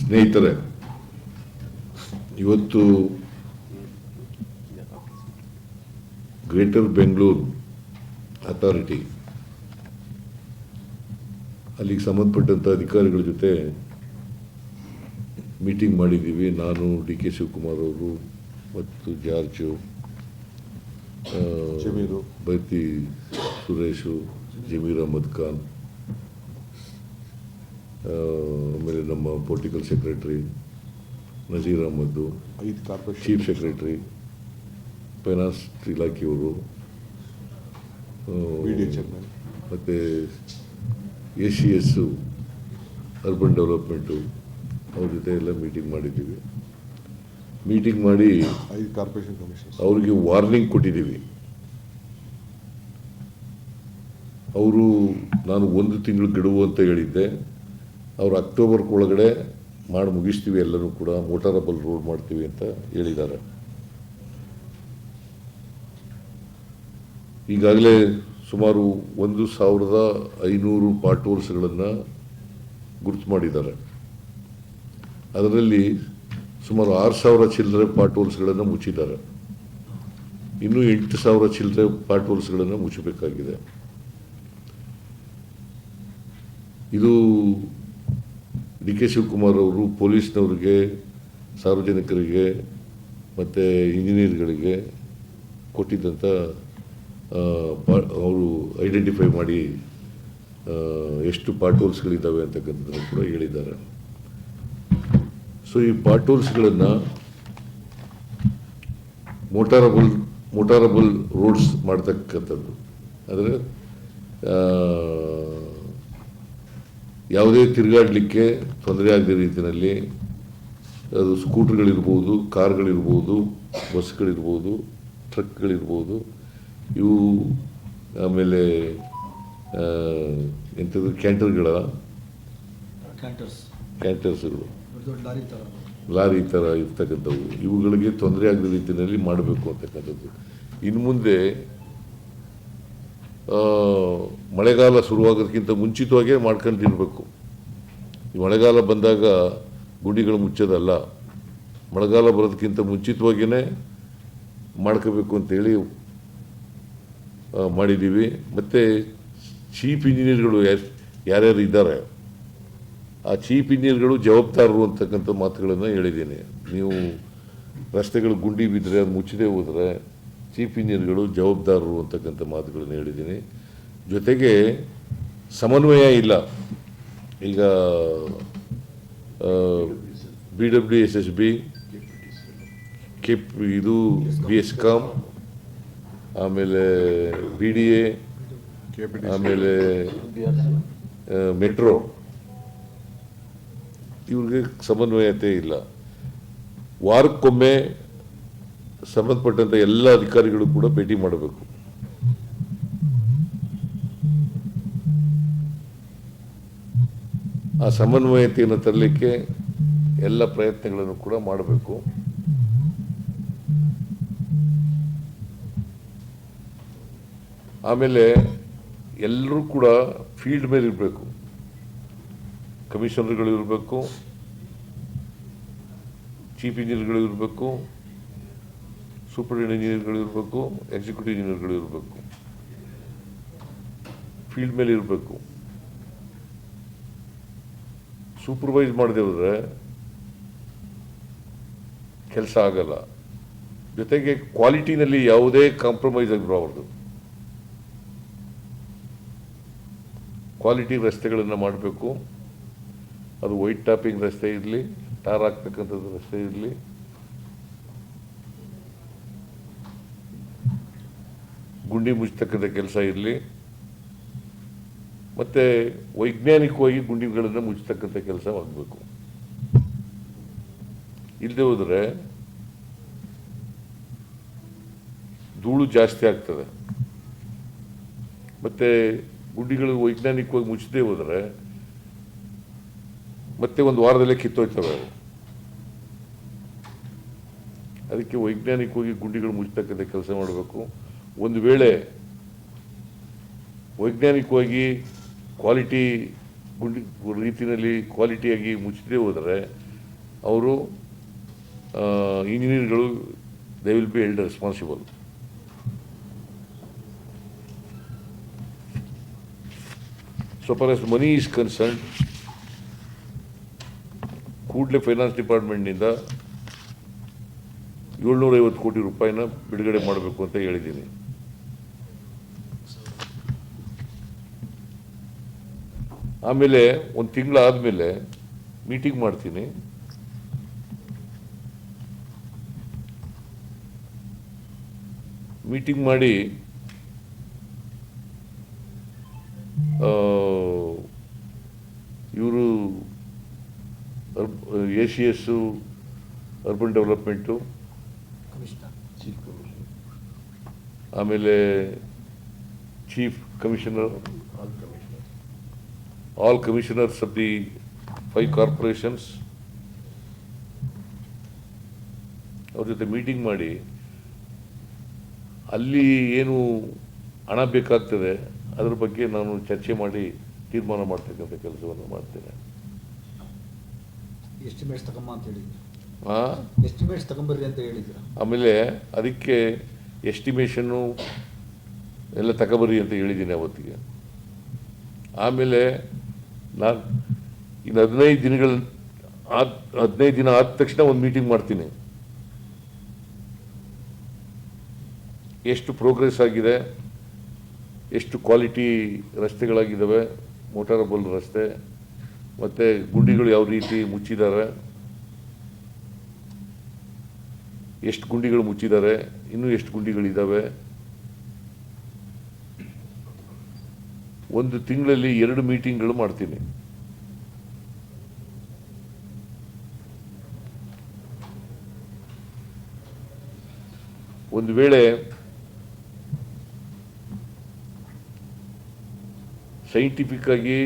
ಸ್ನೇಹಿತರೆ ಇವತ್ತು greater Bengaluru authority ಅಲ್ಲಿಗೆ ಸಂಬಂಧಪಟ್ಟಂಥ ಅಧಿಕಾರಿಗಳ ಜೊತೆ ಮೀಟಿಂಗ್ ಮಾಡಿದ್ದೀವಿ ನಾನು ಡಿ ಕೆ ಶಿವಕುಮಾರ್ ಅವರು ಮತ್ತು ಜಾರ್ಜು. ಬೈತಿ ಸುರೇಶು ಜಮೀರ್ ಅಹಮದ್ ಖಾನ್ ಆಮೇಲೆ ನಮ್ಮ ಪೊಲಿಟಿಕಲ್ ಸೆಕ್ರೆಟರಿ ನಜೀರ್ ಅಹಮದ್ದು ಐದು ಕಾರ್ಪೊರೇಷನ್ ಚೀಫ್ ಸೆಕ್ರೆಟರಿ ಫೈನಾನ್ಸ್ ಇಲಾಖೆಯವರು. ಮತ್ತು A C S urban development ಅವ್ರ ಜೊತೆ ಎಲ್ಲ ಮೀಟಿಂಗ್ ಮಾಡಿದ್ದೀವಿ. ಮೀಟಿಂಗ್ ಮಾಡಿ ಐದು ಕಾರ್ಪೊರೇಷನ್ ಕಮಿಷನ್ ಅವ್ರಿಗೆ ವಾರ್ನಿಂಗ್ ಕೊಟ್ಟಿದ್ದೀವಿ. ಅವರು ನಾನು ಒಂದು ತಿಂಗಳು ಗೆಡುವು ಅಂತ ಹೇಳಿದ್ದೆ. ಅವರು ಅಕ್ಟೋಬರ್ ಒಳಗಡೆ ಮಾಡಿ ಮುಗಿಸ್ತೀವಿ, ಎಲ್ಲರೂ ಕೂಡ ಮೋಟಾರಬಲ್ ರೋಡ್ ಮಾಡ್ತೀವಿ ಅಂತ ಹೇಳಿದ್ದಾರೆ. ಈಗಾಗಲೇ ಸುಮಾರು ಒಂದು ಸಾವಿರದ ಐನೂರು ಪಾರ್ಟ್ ಹೋಲ್ಸ್ಗಳನ್ನು ಗುರುತು ಮಾಡಿದ್ದಾರೆ. ಅದರಲ್ಲಿ ಸುಮಾರು ಆರು ಸಾವಿರ ಚಿಲ್ಲರೆ ಪಾರ್ಟ್ ಹೋಲ್ಸ್ಗಳನ್ನು ಮುಚ್ಚಿದ್ದಾರೆ. ಇನ್ನೂ ಎಂಟು ಸಾವಿರ ಚಿಲ್ಲರೆ ಪಾರ್ಟ್ ಹೋಲ್ಸ್ಗಳನ್ನು ಮುಚ್ಚಬೇಕಾಗಿದೆ. ಇದು ಡಿ ಕೆ ಶಿವಕುಮಾರ್ ಅವರು ಪೊಲೀಸ್ನವ್ರಿಗೆ, ಸಾರ್ವಜನಿಕರಿಗೆ, ಮತ್ತು ಇಂಜಿನಿಯರ್ಗಳಿಗೆ ಕೊಟ್ಟಿದ್ದಂಥ ಅವರು ಐಡೆಂಟಿಫೈ ಮಾಡಿ ಎಷ್ಟು ಪಾರ್ಟ್ ಹೋಲ್ಸ್ಗಳಿದ್ದಾವೆ ಅಂತಕ್ಕಂಥದ್ದನ್ನು ಕೂಡ ಹೇಳಿದ್ದಾರೆ. ಸೊ ಈ ಪಾರ್ಟ್ ಹೋಲ್ಸ್ಗಳನ್ನು ಮೋಟಾರಬಲ್ ಮೋಟಾರಬಲ್ ರೋಡ್ಸ್ ಮಾಡ್ತಕ್ಕಂಥದ್ದು. ಅಂದರೆ ಯಾವುದೇ ತಿರುಗಾಡಲಿಕ್ಕೆ ತೊಂದರೆ ಆಗದ ರೀತಿಯಲ್ಲಿ ಅದು ಸ್ಕೂಟ್ರ್ಗಳಿರ್ಬೋದು ಕಾರ್ಗಳಿರ್ಬೋದು ಬಸ್ಗಳಿರ್ಬೋದು ಟ್ರಕ್ಗಳಿರ್ಬೋದು ಇವು ಆಮೇಲೆ ಎಂಥದ್ದು ಕ್ಯಾಂಟರ್ಗಳ? ಕ್ಯಾಂಟರ್ಸ್. ಕ್ಯಾಂಟರ್ಸ್ಗಳು. ಲಾರಿ ಥರ ಇರ್ತಕ್ಕಂಥವು. ಇವುಗಳಿಗೆ ತೊಂದರೆ ಆಗದ ರೀತಿಯಲ್ಲಿ ಮಾಡಬೇಕು ಅಂತಕ್ಕಂಥದ್ದು. ಇನ್ನು ಮುಂದೆ ಮಳೆಗಾಲ ಶುರುವಾಗೋದಕ್ಕಿಂತ ಮುಂಚಿತವಾಗೇ ಮಾಡ್ಕೊಂಡಿರ್ಬೇಕು. ಈ ಮಳೆಗಾಲ ಬಂದಾಗ ಗುಂಡಿಗಳು ಮುಚ್ಚೋದಲ್ಲ, ಮಳೆಗಾಲ ಬರೋದಕ್ಕಿಂತ ಮುಂಚಿತವಾಗಿಯೇ ಮಾಡ್ಕೋಬೇಕು ಅಂತೇಳಿ ಮಾಡಿದ್ದೀವಿ. ಮತ್ತು ಚೀಫ್ ಇಂಜಿನಿಯರ್ಗಳು ಯಾರು, ಯಾರ್ಯಾರು ಇದ್ದಾರೆ, ಆ ಚೀಫ್ ಇಂಜಿನಿಯರ್ಗಳು ಜವಾಬ್ದಾರರು ಅಂತಕ್ಕಂಥ ಮಾತುಗಳನ್ನು ಹೇಳಿದ್ದೀನಿ. ನೀವು ರಸ್ತೆಗಳು ಗುಂಡಿ ಬಿದ್ದರೆ ಅದು ಮುಚ್ಚದೆ ಹೋದರೆ ಚೀಫ್ ಇಂಜಿನಿಯರ್ಗಳು ಜವಾಬ್ದಾರರು ಅಂತಕ್ಕಂಥ ಮಾತುಗಳನ್ನು ಹೇಳಿದ್ದೀನಿ. ಜೊತೆಗೆ ಸಮನ್ವಯ ಇಲ್ಲ. ಈಗ B W S S B ಕೆಪ್ ಇದು ಬಿ ಎಸ್ ಕಾಮ್ ಆಮೇಲೆ ಬಿ ಡಿ ಎ ಆಮೇಲೆ ಮೆಟ್ರೋ ಇವ್ರಿಗೆ ಸಮನ್ವಯತೆ ಇಲ್ಲ. ವಾರಕ್ಕೊಮ್ಮೆ ಸಂಬಂಧಪಟ್ಟಂತ ಎಲ್ಲ ಅಧಿಕಾರಿಗಳು ಕೂಡ ಭೇಟಿ ಮಾಡಬೇಕು. ಆ ಸಮನ್ವಯತೆಯನ್ನು ತರಲಿಕ್ಕೆ ಎಲ್ಲ ಪ್ರಯತ್ನಗಳನ್ನು ಕೂಡ ಮಾಡಬೇಕು. ಆಮೇಲೆ ಎಲ್ಲರೂ ಕೂಡ ಫೀಲ್ಡ್ ಮೇಲೆ ಇರಬೇಕು. ಕಮಿಷನರ್ಗಳು ಇರಬೇಕು, ಚೀಫ್ ಇಂಜಿನಿಯರ್ಗಳು ಇರಬೇಕು ಸೂಪರಿಂಟ್ ಇಂಜಿನಿಯರ್ಗಳು ಇರಬೇಕು, ಎಕ್ಸಿಕ್ಯೂಟಿವ್ ಇಂಜಿನಿಯರ್ಗಳು ಇರಬೇಕು. ಫೀಲ್ಡ್ ಮೇಲೆ ಇರಬೇಕು. ಸೂಪರ್ವೈಸ್ ಮಾಡದೆ ಹೋದರೆ ಕೆಲಸ ಆಗಲ್ಲ. ಜೊತೆಗೆ ಕ್ವಾಲಿಟಿನಲ್ಲಿ ಯಾವುದೇ ಕಾಂಪ್ರಮೈಸ್ ಆಗಿರಬಾರ್ದು ಕ್ವಾಲಿಟಿ ರಸ್ತೆಗಳನ್ನು ಮಾಡಬೇಕು. ಅದು ವೈಟ್ ಟಾಪಿಂಗ್ ರಸ್ತೆ ಇರಲಿ, ಟಾರ್ ಹಾಕ್ತಕ್ಕಂಥದ್ದು ರಸ್ತೆ ಇರಲಿ. ಗುಂಡಿ ಮುಚ್ಚತಕ್ಕಂಥ ಕೆಲಸ ಇರಲಿ. ಮತ್ತು ವೈಜ್ಞಾನಿಕವಾಗಿ ಗುಂಡಿಗಳನ್ನು ಮುಚ್ಚತಕ್ಕಂಥ ಕೆಲಸ ಆಗಬೇಕು ಇಲ್ಲದೆ ಹೋದರೆ ಧೂಳು ಜಾಸ್ತಿ ಆಗ್ತದೆ. ಮತ್ತು ಗುಂಡಿಗಳು ವೈಜ್ಞಾನಿಕವಾಗಿ ಮುಚ್ಚದೇ ಹೋದರೆ ಮತ್ತೆ ಒಂದು ವಾರದಲ್ಲೇ ಕಿತ್ತೋಯ್ತವೆ. ಅವು ಅದಕ್ಕೆ ವೈಜ್ಞಾನಿಕವಾಗಿ ಗುಂಡಿಗಳು ಮುಚ್ಚತಕ್ಕಂಥ ಕೆಲಸ ಮಾಡಬೇಕು. ಒಂದು ವೇಳೆ ವೈಜ್ಞಾನಿಕವಾಗಿ ಕ್ವಾಲಿಟಿ ಗುಂಡಿ ರೀತಿಯಲ್ಲಿ ಕ್ವಾಲಿಟಿಯಾಗಿ ಮುಚ್ಚದೇ ಹೋದರೆ ಅವರು ಇಂಜಿನಿಯರ್ಗಳು they will be held responsible so for as money is concern ಕೂಡಲೇ ಫೈನಾನ್ಸ್ ಡಿಪಾರ್ಟ್ಮೆಂಟ್ನಿಂದ ಏಳ್ನೂರೈವತ್ತು ಕೋಟಿ ರೂಪಾಯಿನ ಬಿಡುಗಡೆ ಮಾಡಬೇಕು ಅಂತ ಹೇಳಿದ್ದೀನಿ. ಆಮೇಲೆ ಒಂದು ತಿಂಗಳಾದಮೇಲೆ ಮೀಟಿಂಗ್ ಮಾಡ್ತೀನಿ. ಮೀಟಿಂಗ್ ಮಾಡಿ ಇವರು A C S urban development. ಆಮೇಲೆ chief commissioner all commissioners of the five corporations ಅವ್ರ ಜೊತೆ ಮೀಟಿಂಗ್ ಮಾಡಿ ಅಲ್ಲಿ ಏನು ಹಣ ಬೇಕಾಗ್ತದೆ ಅದ್ರ ಬಗ್ಗೆ ನಾನು ಚರ್ಚೆ ಮಾಡಿ ತೀರ್ಮಾನ ಮಾಡ್ತಕ್ಕಂಥ ಕೆಲಸವನ್ನು ಮಾಡ್ತೇನೆ. ಎಸ್ಟಿಮೇಟ್ಸ್ ತಗೊಂಬ ಅಂತ ಹೇಳಿದ್ರು? ಎಸ್ಟಿಮೇಟ್ಸ್ ತಗೊಂಬರ್ರಿ ಅಂತ ಹೇಳಿದ್ರು? ಆಮೇಲೆ ಅದಕ್ಕೆ ಎಸ್ಟಿಮೇಷನ್ನು ಎಲ್ಲ ತಗೊಬರ್ರಿ ಅಂತ ಹೇಳಿದ್ದೀನಿ ಅವತ್ತಿಗೆ. ಆಮೇಲೆ ನಾನು ಇನ್ನು ಹದಿನೈದು ದಿನಗಳ ಆದ, ಹದಿನೈದು ದಿನ ಆದ ತಕ್ಷಣ ಒಂದು ಮೀಟಿಂಗ್ ಮಾಡ್ತೀನಿ. ಎಷ್ಟು ಪ್ರೋಗ್ರೆಸ್ ಆಗಿದೆ, ಎಷ್ಟು ಕ್ವಾಲಿಟಿ ರಸ್ತೆಗಳಾಗಿದ್ದಾವೆ ಮೋಟಾರಬಲ್ ರಸ್ತೆ, ಮತ್ತು ಗುಂಡಿಗಳು ಯಾವ ರೀತಿ ಮುಚ್ಚಿದ್ದಾರೆ ಎಷ್ಟು ಗುಂಡಿಗಳು ಮುಚ್ಚಿದ್ದಾರೆ ಇನ್ನೂ ಎಷ್ಟು ಗುಂಡಿಗಳಿದ್ದಾವೆ ಒಂದು ತಿಂಗಳಲ್ಲಿ ಎರಡು ಮೀಟಿಂಗ್ಗಳು ಮಾಡ್ತೀನಿ. ಒಂದು ವೇಳೆ ಸೈಂಟಿಫಿಕ್ ಆಗಿ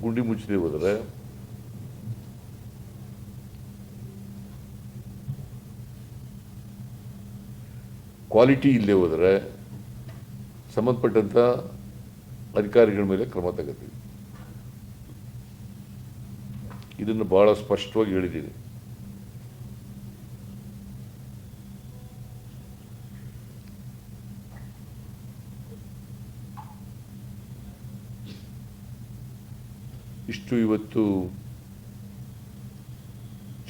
ಗುಂಡಿ ಮುಚ್ಚದೆ ಹೋದರೆ, ಕ್ವಾಲಿಟಿ ಇಲ್ಲದೆ ಹೋದರೆ, ಸಂಬಂಧಪಟ್ಟಂಥ ಅಧಿಕಾರಿಗಳ ಮೇಲೆ ಕ್ರಮ ತಗೋತೀವಿ. ಇದನ್ನು ಬಹಳ ಸ್ಪಷ್ಟವಾಗಿ ಹೇಳಿದ್ದೀನಿ. ಇಷ್ಟು ಇವತ್ತು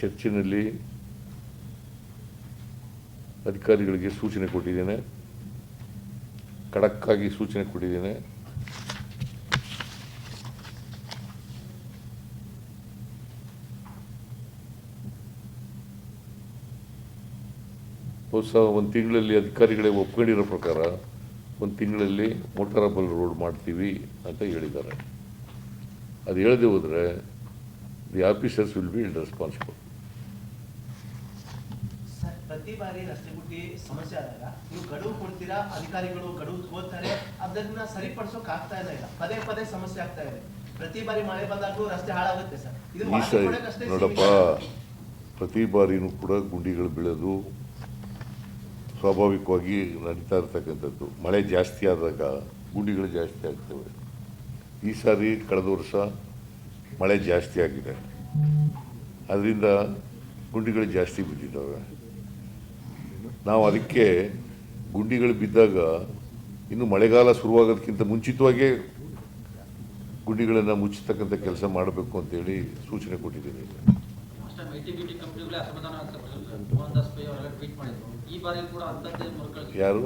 ಚರ್ಚಿನಲ್ಲಿ ಅಧಿಕಾರಿಗಳಿಗೆ ಸೂಚನೆ ಕೊಟ್ಟಿದ್ದೇನೆ. ಖಡಕ್ಕಾಗಿ ಸೂಚನೆ ಕೊಟ್ಟಿದ್ದೇನೆ. ಹೊಸ ಒಂದು ತಿಂಗಳಲ್ಲಿ ಅಧಿಕಾರಿಗಳೇ ಒಪ್ಕೊಂಡಿರೋ ಪ್ರಕಾರ ಒಂದು ತಿಂಗಳಲ್ಲಿ ಮೋಟಾರಬಲ್ ರೋಡ್ ಮಾಡ್ತೀವಿ ಅಂತ ಹೇಳಿದ್ದಾರೆ. ಅದು ಹೇಳದೆ ಹೋದರೆ the officers will be responsible sir, ಪ್ರತಿ ಬಾರಿ ರಸ್ತೆ ಗುಟ್ಟಿ ಸಮಸ್ಯೆ ಆದಾಗ ನೀವು ಗಡುವು ಕೊಡ್ತೀರಾ? ಅಧಿಕಾರಿಗಳು ಗಡುವು ಓದ್ತಾರೆ ಅದನ್ನ ಸರಿಪಡಿಸೋಕೆ ಆಗ್ತಾ ಇಲ್ಲ ಪದೇ ಪದೇ ಸಮಸ್ಯೆ ಆಗ್ತಾ ಇದೆ. ಪ್ರತಿ ಬಾರಿ ಮಳೆ ಬಂದಾಗೂ ರಸ್ತೆ ಹಾಳಾಗುತ್ತೆ ಸರ್. ಇದು ನೋಡಪ್ಪ ಪ್ರತಿ ಬಾರಿನೂ ಕೂಡ ಗುಂಡಿಗಳು ಬೀಳೋದು ಸ್ವಾಭಾವಿಕವಾಗಿ ನಡೀತಾ ಇರ್ತಕ್ಕಂಥದ್ದು. ಮಳೆ ಜಾಸ್ತಿ ಆದಾಗ ಗುಂಡಿಗಳು ಜಾಸ್ತಿ ಆಗ್ತವೆ. ಈ ಸಾರಿ ಕಳೆದ ವರ್ಷ ಮಳೆ ಜಾಸ್ತಿ ಆಗಿದೆ. ಅದರಿಂದ ಗುಂಡಿಗಳು ಜಾಸ್ತಿ ಬಿದ್ದಿದ್ದಾವೆ. ನಾವು ಅದಕ್ಕೆ ಗುಂಡಿಗಳು ಬಿದ್ದಾಗ ಇನ್ನು ಮಳೆಗಾಲ ಶುರುವಾಗೋದಕ್ಕಿಂತ ಮುಂಚಿತವಾಗಿಯೇ ಗುಂಡಿಗಳನ್ನು ಮುಚ್ಚತಕ್ಕಂಥ ಕೆಲಸ ಮಾಡಬೇಕು ಅಂತೇಳಿ ಸೂಚನೆ ಕೊಟ್ಟಿದ್ದೀನಿ. ಯಾರು?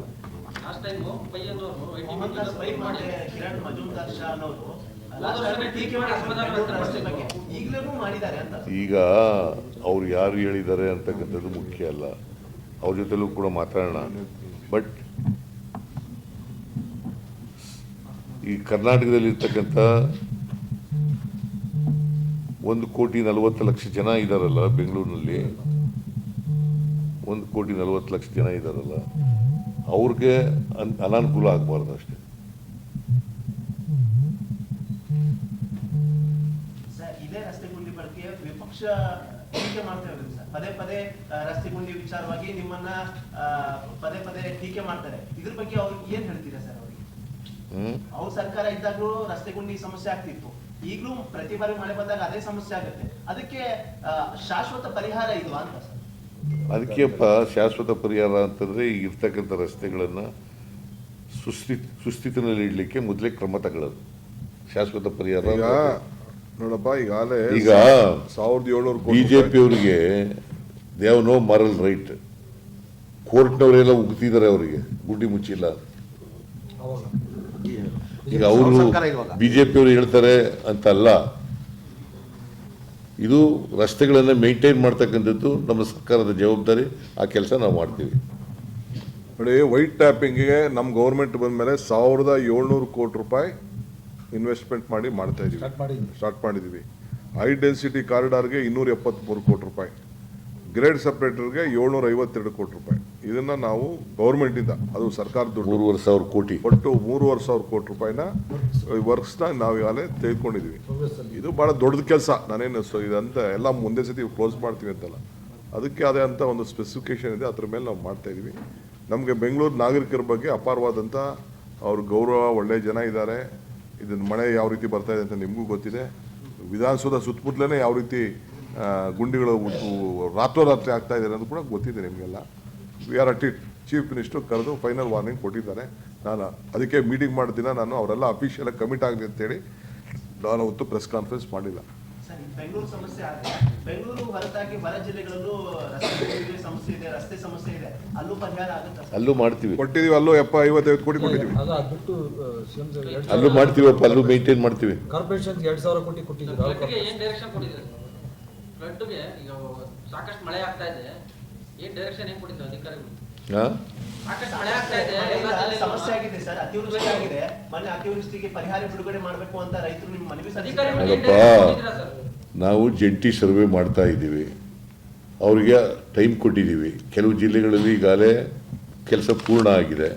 ಈಗ ಅವ್ರು ಯಾರು ಹೇಳಿದ್ದಾರೆ ಅಂತಕ್ಕಂಥದ್ದು ಮುಖ್ಯ ಅಲ್ಲ. ಅವ್ರ ಜೊತೆಲೂ ಕೂಡ ಮಾತಾಡೋಣ. ಬಟ್ ಈ ಕರ್ನಾಟಕದಲ್ಲಿರ್ತಕ್ಕಂಥ ಒಂದು ಕೋಟಿ ನಲವತ್ತು ಲಕ್ಷ ಜನ ಇದ್ದಾರಲ್ಲ ಬೆಂಗಳೂರಿನಲ್ಲಿ. ಒಂದು ಕೋಟಿ ನಲವತ್ತು ಲಕ್ಷ ಜನ ಇದ್ದಾರಲ್ಲ ಅವ್ರಿಗೆ ಅನ್ ಅನಾನುಕೂಲ ಆಗಬಾರ್ದು ಅಷ್ಟೇ ಟೀಕೆ ಮಾಡ್ತಾ ಇರೋದು ಸರ್. ಪದೇ ಪದೇ ರಸ್ತೆ ಗುಂಡಿ ವಿಚಾರವಾಗಿ ನಿಮ್ಮನ್ನ ಪದೇ ಪದೇ ಟೀಕೆ ಮಾಡ್ತಾರೆ. ಇದ್ರ ಬಗ್ಗೆ ಅವ್ರಿಗೆ ಏನ್ ಹೇಳ್ತೀರಾ ಸರ್ ಅವ್ರಿಗೆ? ಅವ್ರು ಅವ್ರ ಸರ್ಕಾರ ಇದ್ದಾಗ್ಲೂ ರಸ್ತೆ ಗುಂಡಿ ಸಮಸ್ಯೆ ಆಗ್ತಿತ್ತು. ಈಗಲೂ ಪ್ರತಿ ಬಾರಿ ಮಳೆ ಬಂದಾಗ ಅದೇ ಸಮಸ್ಯೆ ಆಗುತ್ತೆ. ಅದಕ್ಕೆ ಆ, ಶಾಶ್ವತ ಪರಿಹಾರ ಇಲ್ವಾ ಅಂತ ಸರ್. ಅದಕ್ಕೆಪ್ಪ ಶಾಶ್ವತ ಪರಿಹಾರ ಅಂತಂದ್ರೆ ಈಗ ಇರ್ತಕ್ಕಂಥ ರಸ್ತೆಗಳನ್ನು ಸುಸ್ಥಿತಿ ಸುಸ್ಥಿತಿನಲ್ಲಿ ಇಡಲಿಕ್ಕೆ ಮೊದಲೇ ಕ್ರಮ ತಗೊಳ್ಳೋದು. ಶಾಶ್ವತ ಪರಿಹಾರ ನೋಡಪ್ಪ ಈಗಾಗಲೇ ಈಗ ಸಾವಿರದ ಏಳ್ನೂರು ಬಿಜೆಪಿ ಅವರಿಗೆ ದೇವ್ ನೋ ಮರಲ್ ರೈಟ್ ಕೋರ್ಟ್ನವರೆಲ್ಲ ಉಗ್ತಿದ್ದಾರೆ ಅವರಿಗೆ ಗುಡ್ಡಿ ಮುಚ್ಚಿಲ್ಲ. ಈಗ ಅವರು ಬಿಜೆಪಿ ಅವರು ಹೇಳ್ತಾರೆ ಅಂತ ಅಲ್ಲ ಇದು ರಸ್ತೆಗಳನ್ನು ಮೇಂಟೈನ್ ಮಾಡ್ತಕ್ಕಂಥದ್ದು ನಮ್ಮ ಸರ್ಕಾರದ ಜವಾಬ್ದಾರಿ ಆ ಕೆಲಸ ನಾವು ಮಾಡ್ತೀವಿ. ನೋಡಿ ವೈಟ್ ಟ್ಯಾಪಿಂಗ್ಗೆ ನಮ್ಮ ಗೌರ್ಮೆಂಟ್ ಬಂದ ಮೇಲೆ ಸಾವಿರದ ಏಳ್ನೂರು ಕೋಟಿ ರೂಪಾಯಿ ಇನ್ವೆಸ್ಟ್ಮೆಂಟ್ ಮಾಡಿ ಮಾಡ್ತಾ ಇದೀವಿ. ಸ್ಟಾರ್ಟ್ ಮಾಡಿದ್ವಿ. ಮಾಡಿದ್ದೀವಿ ಹೈ ಡೆನ್ಸಿಟಿ ಕಾರಿಡಾರ್ಗೆ ಇನ್ನೂರ ಎಪ್ಪತ್ತ್ಮೂರು ಕೋಟಿ ರೂಪಾಯಿ. ಗ್ರೇಡ್ ಸಪ್ರೇಟರ್ಗೆ ಏಳ್ನೂರ ಐವತ್ತೆರಡು ಕೋಟಿ ರೂಪಾಯಿ. ಇದನ್ನ ನಾವು ಗೌರ್ಮೆಂಟಿಂದ ಅದು ಸರ್ಕಾರದ ಮೂರುವರೆ ಸಾವಿರ ಕೋಟಿ. ಒಟ್ಟು ಮೂರುವರೆ ಸಾವಿರ ಕೋಟಿ ರೂಪಾಯಿನ ವರ್ಕ್ಸ್ನ ನಾವು ಈಗಾಗಲೇ ತೆಗೆದುಕೊಂಡಿದ್ದೀವಿ ಇದು ಭಾಳ ದೊಡ್ಡದು ಕೆಲಸ. ನಾನೇನು ಸೊ ಇದಂತ ಎಲ್ಲ ಮುಂದೆ ಸತಿ ಕ್ಲೋಸ್ ಮಾಡ್ತೀವಿ ಅಂತಲ್ಲ. ಅದಕ್ಕೆ ಅದೇ ಅಂತ ಒಂದು ಸ್ಪೆಸಿಫಿಕೇಶನ್ ಇದೆ. ಅದ್ರ ಮೇಲೆ ನಾವು ಮಾಡ್ತಾ ಇದೀವಿ. ನಮಗೆ ಬೆಂಗಳೂರು ನಾಗರಿಕರ ಬಗ್ಗೆ ಅಪಾರವಾದಂಥ ಅವ್ರ ಗೌರವ ಒಳ್ಳೆ ಜನ ಇದ್ದಾರೆ. ಇದನ್ನ ಮಳೆ ಯಾವ ರೀತಿ ಬರ್ತಾ ಇದೆ ಅಂತ ನಿಮಗೂ ಗೊತ್ತಿದೆ. ವಿಧಾನಸೌಧ ಸುತ್ತಮುತ್ತಲೇ ಯಾವ ರೀತಿ ಗುಂಡಿಗಳು ರಾತ್ರೋರಾತ್ರಿ ಆಗ್ತಾ ಇದೆ ಅನ್ನೋದು ಕೂಡ ಗೊತ್ತಿದೆ ನಿಮಗೆಲ್ಲ. We are at it chief minister ಕರೆದು ಫೈನಲ್ ವಾರ್ನಿಂಗ್ ಕೊಟ್ಟಿದ್ದಾರೆ. ನಾನು ಅದಕ್ಕೆ ಮೀಟಿಂಗ್ ಮಾಡಿದ ದಿನ ನಾನು ಅವರೆಲ್ಲ ಅಫಿಷಿಯಲಾಗಿ ಕಮಿಟ್ ಆಗಲಿ ಅಂತೇಳಿ ನಾನು ಅವತ್ತು ಪ್ರೆಸ್ ಕಾನ್ಫರೆನ್ಸ್ ಮಾಡಿಲ್ಲ. ಬೆಂಗಳೂರು ಸಮಸ್ಯೆ ಆದರೆ ಬೆಂಗಳೂರು ಹೊರತಾಗಿ ಹೊರ ಜಿಲ್ಲೆಗಳಲ್ಲೂ ರಸ್ತೆ ಸಮಸ್ಯೆ ಇದೆ ರಸ್ತೆ ಸಮಸ್ಯೆ ಇದೆ. ಅಲ್ಲೂ ಪರಿಹಾರ ಆಗುತ್ತೆ ಸರ್? ಅಲ್ಲೂ ಮಾಡ್ತೀವಿ. ಕೊಟ್ಟಿದೀವಿ ಅಲ್ಲೂ ಎಪ್ಪ ಐವತ್ತೈವತ್ತು ಕೋಟಿ ಕೊಟ್ಟಿದ್ದೀವಿ ಬಿಟ್ಟು ಎಂ ಅಲ್ಲೂ ಮಾಡ್ತೀವಿ ಅಲ್ಲೂ ಮೇಂಟೈನ್ ಮಾಡ್ತೀವಿ. ಕಾರ್ಪೊರೇಷನ್ ಎರಡ್ ಸಾವಿರ ಕೋಟಿ ಫ್ಲಡ್ಗೆ ಏನ್? ಡೈರೆಕ್ಷನ್ ಕೊಟ್ಟಿದ್ದಾರೆ? ಫ್ಲಡ್ಗೆ ಈಗ ಸಾಕಷ್ಟು ಮಳೆ ಆಗ್ತಾ ಇದೆ. ಏನ್ ಡೈರೆಕ್ಷನ್ ಏನ್ ಕೊಟ್ಟಿದ್ರು ಅಧಿಕಾರಿಗಳು? ಹಾ? ಸಾಕಷ್ಟು ಮಳೆ ಆಗ್ತಾ ಇದೆ ಎಲ್ಲ ಸಮಸ್ಯೆ ಆಗಿದೆ ಸರ್ ಅತಿವೃಷ್ಟಿ ಆಗಿದೆ. ಮನೆ ಅತಿವೃಷ್ಟಿಗೆ ಪರಿಹಾರ ಬಿಡುಗಡೆ ಮಾಡಬೇಕು ಅಂತ ರೈತರು ನಿಮ್ಮ ಮನವಿ ಅಧಿಕಾರಿಗಳು ಸಲ್ಲಿಸಿದ್ದಾರೆ ನಾವು ಜಂಟಿ ಸರ್ವೆ ಮಾಡ್ತಾ ಇದ್ದೀವಿ. ಅವರಿಗೆ ಟೈಮ್ ಕೊಟ್ಟಿದ್ದೀವಿ. ಕೆಲವು ಜಿಲ್ಲೆಗಳಲ್ಲಿ ಈಗಾಗಲೇ ಕೆಲಸ ಪೂರ್ಣ ಆಗಿದೆ.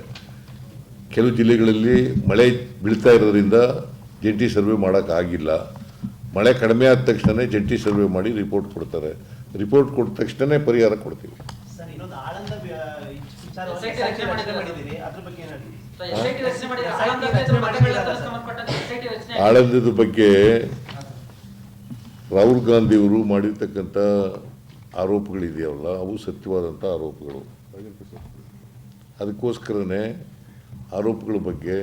ಕೆಲವು ಜಿಲ್ಲೆಗಳಲ್ಲಿ ಮಳೆ ಬೀಳ್ತಾ ಇರೋದ್ರಿಂದ ಜಂಟಿ ಸರ್ವೆ ಮಾಡೋಕ್ಕಾಗಿಲ್ಲ ಮಳೆ ಕಡಿಮೆ ಆದ ತಕ್ಷಣ ಜಂಟಿ ಸರ್ವೆ ಮಾಡಿ ರಿಪೋರ್ಟ್ ಕೊಡ್ತಾರೆ. ರಿಪೋರ್ಟ್ ಕೊಟ್ಟ ತಕ್ಷಣನೇ ಪರಿಹಾರ ಕೊಡ್ತೀವಿ. ಆಳಂದದ ಬಗ್ಗೆ ರಾಹುಲ್ ಗಾಂಧಿಯವರು ಮಾಡಿರ್ತಕ್ಕಂಥ ಆರೋಪಗಳಿದೆಯಲ್ಲ, ಅವು ಸತ್ಯವಾದಂಥ ಆರೋಪಗಳು. ಅದಕ್ಕೋಸ್ಕರನೇ ಆರೋಪಗಳ ಬಗ್ಗೆ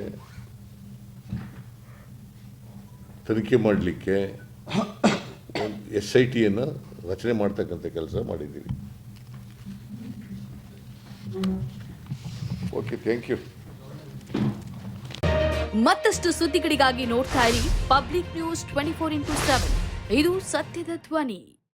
ತನಿಖೆ ಮಾಡಲಿಕ್ಕೆ ಎಸ್ ಐ ಟಿಯನ್ನು ರಚನೆ ಮಾಡ್ತಕ್ಕಂಥ ಕೆಲಸ ಮಾಡಿದ್ದೀವಿ. ಓಕೆ ಥ್ಯಾಂಕ್ ಯು ಮತ್ತಷ್ಟು ಸುದ್ದಿಗಳಿಗಾಗಿ ನೋಡ್ತಾ ಇರಿ public news twenty four into seven ಇದು ಸತ್ಯದ ಧ್ವನಿ.